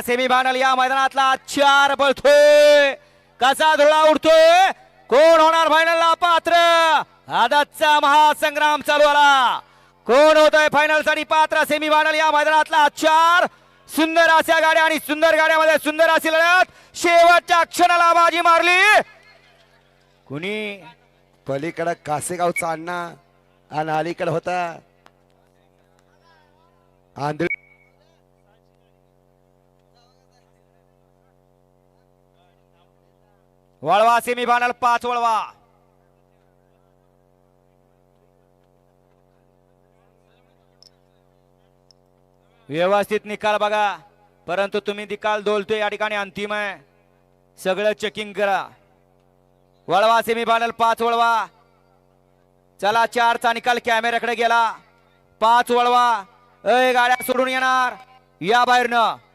Semi final या मैदानातला चार बळतोय कसा धुळा उडतोय? कोण होणार फायनलला पात्र. आदतचा महासंग्राम चालू आला. कोण होतोय फायनलसाठी? पात्र सेमी फायनल या मैदानातला चार. सुंदर अशा गाड्या आणि सुंदर गाड्यामध्ये सुंदर अशी लढत. शेवटच्या क्षणाला बाजी मारली. कुणी? पलीकडं कासेगावचा अण्णा आणि अलीकडे होता. आंधळी वळवा सेमी फायनल पाच वळवा. व्यवस्थित निकाल बघा. परंतु तुम्ही निकाल दोलतोय या ठिकाणी अंतिम आहे. सगळं चेकिंग करा. वळवा सेमी फायनल पाच वळवा. चला चारचा निकाल कॅमेऱ्याकडे गेला. पाच वळवा. अय गाड्या सोडून येणार. या बाहेरनं.